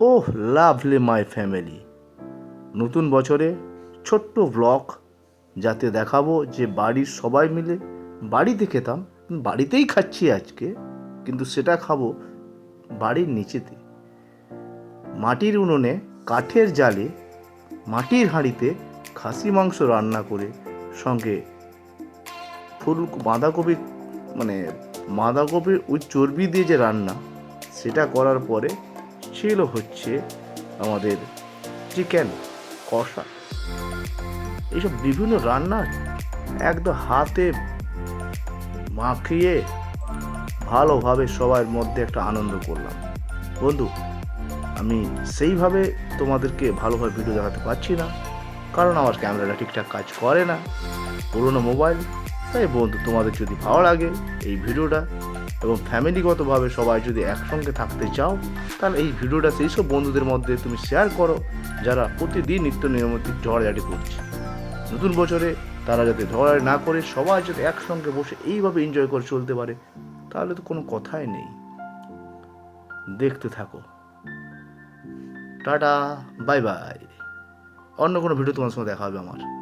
Oh, lovely my family. নতুন বছরে ছোট্ট ব্লগ যাতে দেখাবো যে বাড়ির সবাই মিলে বাড়িতে খেতাম, বাড়িতেই খাচ্ছি আজকে, কিন্তু সেটা খাব বাড়ির নিচেতে। মাটির উনুনে কাঠের জালে মাটির হাঁড়িতে খাসি মাংস রান্না করে সঙ্গে ফুল বাঁধাকপি মানে বাঁধাকপির ওই চর্বি দিয়ে যে রান্না, সেটা করার পরে ছিল হচ্ছে আমাদের চিকেন কষা। এইসব বিভিন্ন রান্না একদম হাতে মাখিয়ে ভালোভাবে সবার মধ্যে একটা আনন্দ করলাম। বন্ধু, আমি সেইভাবে তোমাদেরকে ভালোভাবে ভিডিও দেখাতে পারছি না, কারণ আমার ক্যামেরাটা ঠিকঠাক কাজ করে না, পুরোনো মোবাইল তাই বন্ধু, তোমাদের যদি ভালো লাগে এই ভিডিওটা এবং ফ্যামিলিগতভাবে সবাই যদি একসঙ্গে থাকতে চাও, তাহলে এই ভিডিওটা সেই সব বন্ধুদের মধ্যে তুমি শেয়ার করো, যারা প্রতিদিন নিত্য নিয়মিত ঝড়ঝাটি করছে। নতুন বছরে তারা যাতে ঝড়াঝাটি না করে, সবাই যাতে একসঙ্গে বসে এইভাবে এনজয় করে চলতে পারে, তাহলে তো কোনো কথাই নেই। দেখতে থাকো। টাটা বাই বাই অন্য কোনো ভিডিও তোমার সঙ্গে দেখা হবে আমার।